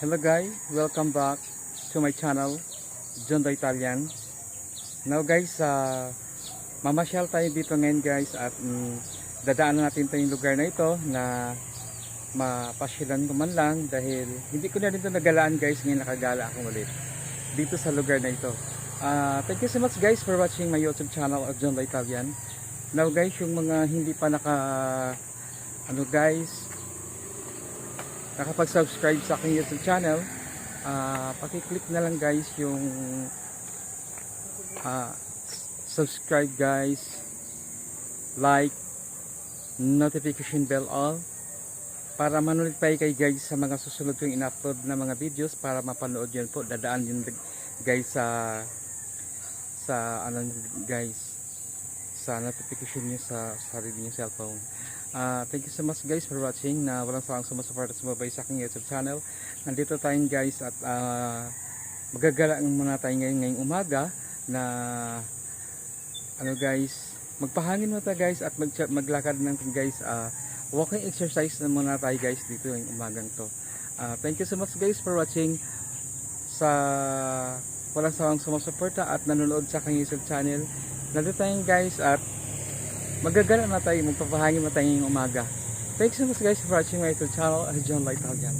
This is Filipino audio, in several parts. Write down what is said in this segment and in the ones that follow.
Hello guys, welcome back to my channel, John the Italian. Now guys, uh, mamasyal tayo dito ngayon guys at mm, dadaanan natin ito yung lugar na ito na mapasyalan ko man lang dahil hindi ko na rin ito nagalaan guys, ngayon nakagala ako ulit dito sa lugar na ito. Uh, thank you so much guys for watching my YouTube channel, John the Italian. Now guys, yung mga hindi pa naka ano guys, nakapag-subscribe sa aking YouTube channel, ah paki-click na lang guys yung ah, subscribe guys, like, notification bell all para manotify kay guys sa mga susunod kong in-upload na mga videos para mapanood yun po. Dadaan yun guys sa sa ano guys sa notification nyo sa sarili nyo cellphone. Ah, thank you so much guys for watching na walang sawang sumusuporta sa sumabay sa aking YouTube channel. Nandito tayo guys at ah, magagala muna tayo ngayon ngayong umaga na ano guys, magpahangin muna tayo guys at mag maglakad natin guys ah, walking exercise na muna tayo guys dito ngayong umagang to. Ah, thank you so much guys for watching sa walang sawang sumusuporta at nanonood sa aking YouTube channel. Nandito tayo guys at magagala na tayo, magpapahangin na tayo ngayong umaga. Thanks so much guys for watching my YouTube channel, uh, John Light Italian.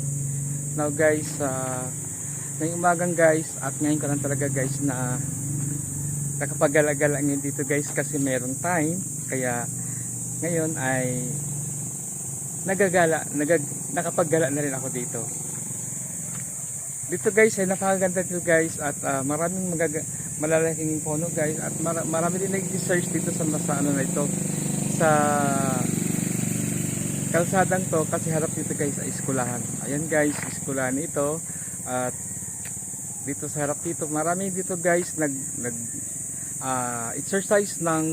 Now guys, uh, ngayong umagang guys, at ngayon ko lang talaga guys na nakapagala-gala ngayon dito guys kasi merong time. Kaya ngayon ay nagagala, nagag, nakapaggala na rin ako dito. Dito guys ay napakaganda dito guys at uh, maraming magaga, malalaking puno guys at mar marami din nag-research dito sa, sa ano na ito sa kalsadang to kasi harap dito guys ay iskulahan. Ayan guys iskulahan ito at dito sa harap dito marami dito guys nag nag ah, exercise ng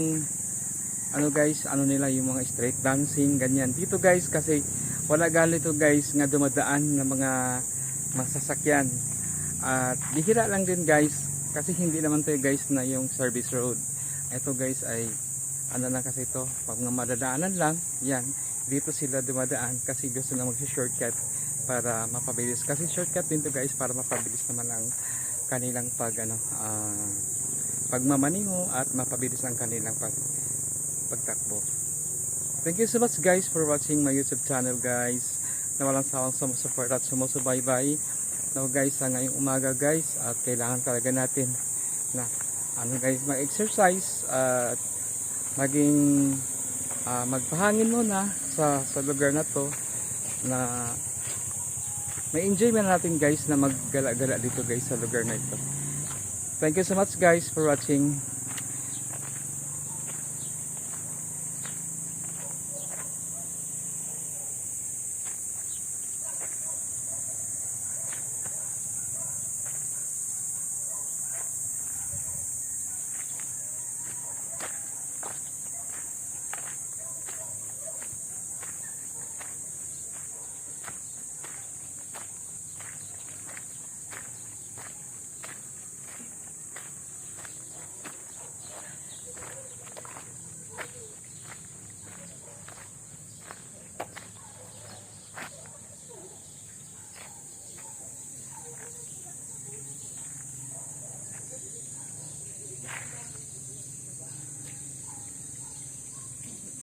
ano guys ano nila yung mga street dancing ganyan. Dito guys kasi wala ganito guys nga dumadaan ng mga masasakyan. At bihira lang din guys kasi hindi naman to guys na yung service road. Ito guys ay ano lang kasi ito pag mga madadaanan lang yan dito sila dumadaan kasi gusto na mag shortcut para mapabilis. Kasi shortcut din to guys para mapabilis naman ang kanilang pag ano ah, pagmamaniho at mapabilis ang kanilang pag pagtakbo. Thank you so much guys for watching my youtube channel guys na walang sawang sumusupport at sumusubaybay. No guys sa ngayong umaga guys at kailangan talaga natin na ano guys mag-exercise at maging ah, magpahangin muna sa sa lugar na to na may enjoy man natin guys na maggala-gala dito guys sa lugar na ito. Thank you so much guys for watching